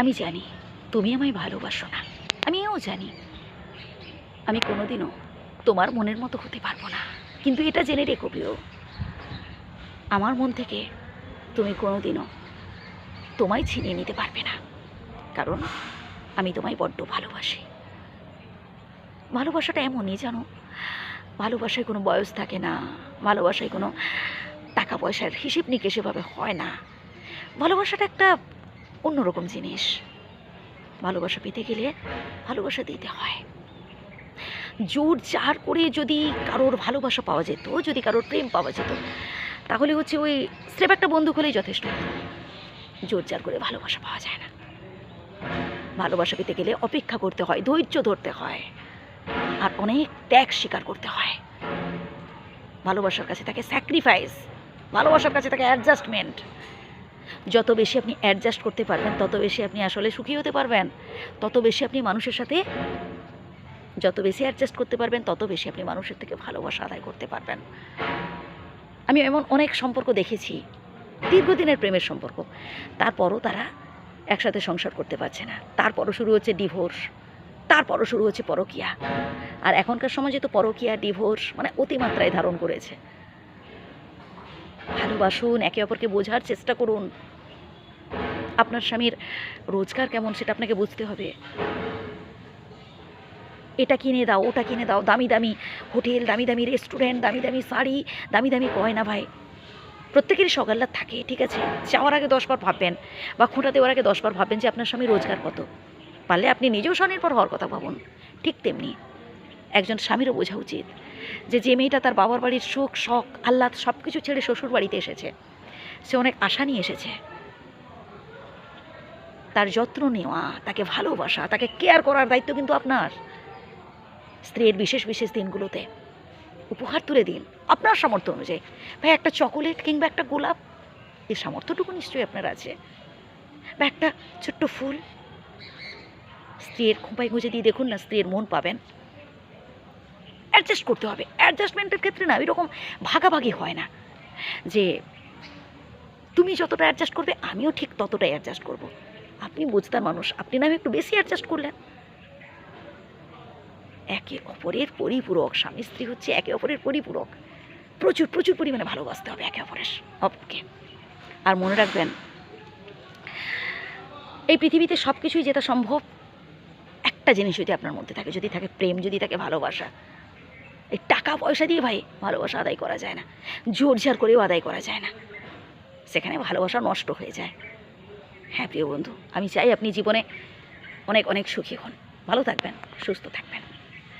আমি জানি, তুমি আমায় ভালোবাসো না। আমিও জানি, আমি কোনোদিনও তোমার মনের মতো হতে পারব না। কিন্তু এটা জেনে রেখো প্রিয়, আমার মন থেকে তুমি কোনোদিনও তোমায় ছিনিয়ে নিতে পারবে না। কারণ আমি তোমায় বড্ড ভালোবাসি। ভালোবাসাটা এমনই জানো, ভালোবাসায় কোনো বয়স থাকে না, ভালোবাসায় কোনো টাকা পয়সার হিসেব নিকেশ এভাবে হয় না। ভালোবাসাটা একটা অন্যরকম জিনিস। ভালোবাসা পেতে গেলে ভালোবাসা দিতে হয়। জোর জার করে যদি কারোর ভালোবাসা পাওয়া যেত, যদি কারোর প্রেম পাওয়া যেত, তাহলে হচ্ছে ওই স্রেফ একটা বন্ধু হলেই যথেষ্ট জোর জার করে ভালোবাসা পাওয়া যায় না। ভালোবাসা পেতে গেলে অপেক্ষা করতে হয়, ধৈর্য ধরতে হয়, আর অনেক ত্যাগ স্বীকার করতে হয়। ভালোবাসার কাছে তাকে স্যাক্রিফাইস ভালোবাসার কাছে তাকে অ্যাডজাস্টমেন্ট যত বেশি আপনি অ্যাডজাস্ট করতে পারবেন, তত বেশি আপনি আসলে সুখী হতে পারবেন। তত বেশি আপনি মানুষের সাথে যত বেশি অ্যাডজাস্ট করতে পারবেন, তত বেশি আপনি মানুষের থেকে ভালোবাসা আদায় করতে পারবেন। আমি এমন অনেক সম্পর্ক দেখেছি, দীর্ঘদিনের প্রেমের সম্পর্ক। তারপরও তারা একসাথে সংসার করতে পারছে না। তারপরও শুরু হচ্ছে ডিভোর্স তারপরও শুরু হচ্ছে পরকিয়া। আর এখনকার সমাজে তো পরকিয়া ডিভোর্স মানে অতিমাত্রায় ধারণ করেছে। ভালোবাসুন, একে অপরকে বোঝার চেষ্টা করুন। আপনার স্বামীর রোজগার কেমন সেটা আপনাকে বুঝতে হবে। এটা কিনে দাও, ওটা কিনে দাও, দামি দামি হোটেল, দামি দামি রেস্টুরেন্ট, দামি দামি শাড়ি, দামি দামি গয়না ভাই। প্রত্যেকেরই সকাল্লাদ থাকে, ঠিক আছে? যাওয়ার আগে দশবার ভাববেন বা খোঁটা দেওয়ার আগে দশবার ভাববেন যে আপনার স্বামী রোজগার কত। পারলে আপনি নিজেও স্বনির্ভর হওয়ার কথা ভাবুন, ঠিক তেমনি। একজন স্বামীরও বোঝা উচিত। যে যে মেয়েটা তার বাবার বাড়ির সুখ শখ, আহ্লাদ সব কিছু ছেড়ে শ্বশুর বাড়িতে এসেছে। সে অনেক আশা নিয়ে এসেছে। তার যত্ন নেওয়া, তাকে ভালোবাসা, তাকে কেয়ার করার দায়িত্ব কিন্তু আপনার। স্ত্রীর বিশেষ বিশেষ দিনগুলোতে। উপহার তুলে দিন। আপনার সামর্থ্য অনুযায়ী। ভাই, একটা চকোলেট কিংবা একটা গোলাপ, এর সামর্থ্যটুকু নিশ্চয়ই আপনার আছে। বা একটা ছোট্ট ফুল। স্ত্রীর খোঁপায় গুঁজে দিয়ে দেখুন না, স্ত্রীর মন পাবেন। অ্যাডজাস্ট করতে হবে। অ্যাডজাস্টমেন্টের ক্ষেত্রে না এরকম ভাগাভাগি হয় না। যে তুমি যতটা অ্যাডজাস্ট করবে, আমিও ঠিক ততটাই অ্যাডজাস্ট করব। আপনি বুঝতার মানুষ, আপনি না একটু বেশি অ্যাডজাস্ট করলেন। একে অপরের পরিপূরক, স্বামী স্ত্রী হচ্ছে একে অপরের পরিপূরক। প্রচুর প্রচুর পরিমাণে ভালোবাসতে হবে একে অপরের অপরকে আর মনে রাখবেন, এই পৃথিবীতে সব কিছুই যেটা সম্ভব, একটা জিনিস যদি আপনার মধ্যে থাকে, যদি থাকে প্রেম, যদি থাকে ভালোবাসা এই টাকা পয়সা দিয়ে ভাই ভালোবাসা আদায় করা যায় না। জোরঝাড় করেও আদায় করা যায় না। সেখানে ভালোবাসা নষ্ট হয়ে যায়। হ্যাঁ প্রিয় বন্ধু, আমি চাই আপনি জীবনে অনেক অনেক সুখী হন। ভালো থাকবেন, সুস্থ থাকবেন।